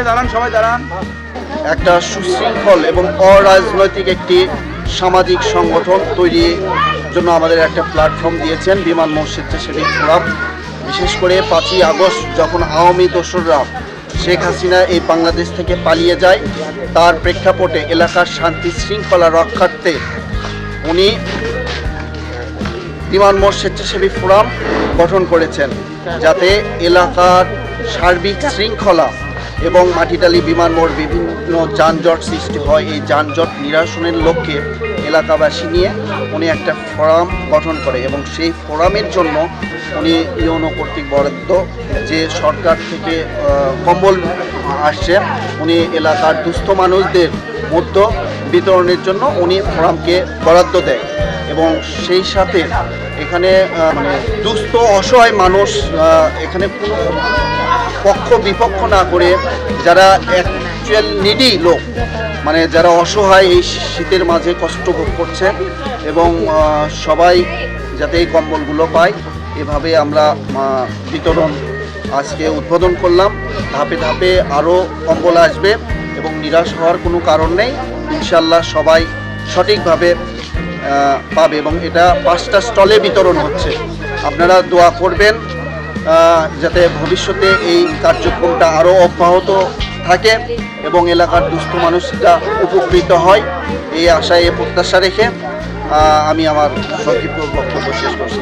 দাঁড়ান সবাই দাঁড়ান। একটা সুশৃঙ্খল এবং অরাজনৈতিক একটি সামাজিক সংগঠন তৈরির জন্য আমাদের একটা প্ল্যাটফর্ম দিয়েছেন বিমান মসজিদ সেটি ফোরাম বিশেষ করে পাঁচই আগস্ট যখন আওয়ামী দোসররা শেখ হাসিনা এই বাংলাদেশ থেকে পালিয়ে যায় তার প্রেক্ষাপটে এলাকার শান্তি শৃঙ্খলা রক্ষার্থে উনি বিমান মোড় স্বেচ্ছাসেবী ফোরাম গঠন করেছেন, যাতে এলাকার সার্বিক শৃঙ্খলা এবং মাটিটালি বিমান মোড় বিভিন্ন যানজট সৃষ্টি হয়। এই যানজট নিরাসনের লক্ষ্যে এলাকাবাসী নিয়ে উনি একটা ফোরাম গঠন করে এবং সেই ফোরামের জন্য উনি ইউনো কর্তৃক বরাদ্দ যে সরকার থেকে কম্বল আসছে, উনি এলাকার দুস্থ মানুষদের মধ্য বিতরণের জন্য উনি ফোরামকে বরাদ্দ দেয় এবং সেই সাথে এখানে মানে দুস্থ, অসহায় মানুষ এখানে পক্ষ, বিপক্ষ না করে যারা অ্যাকচুয়াল নিডি লোক মানে যারা অসহায় এই শীতের মাঝে কষ্ট ভোগ করছে এবং সবাই যাতে এই কম্বলগুলো পায়, এভাবে আমরা বিতরণ আজকে উদ্বোধন করলাম। ধাপে ধাপে আরও কম্বল আসবে এবং নিরাশ হওয়ার কোনো কারণ নেই। ইনশাল্লাহ সবাই সঠিকভাবে পাবে এবং এটা পাঁচটা স্টলে বিতরণ হচ্ছে। আপনারা দোয়া করবেন যাতে ভবিষ্যতে এই কার্যক্রমটা আরও অব্যাহত থাকে এবং এলাকার দুস্থ মানুষটা উপকৃত হয়। এই আশায় এ প্রত্যাশা রেখে আমি আমার সংক্ষিপ্ত বক্তব্য শেষ করছি।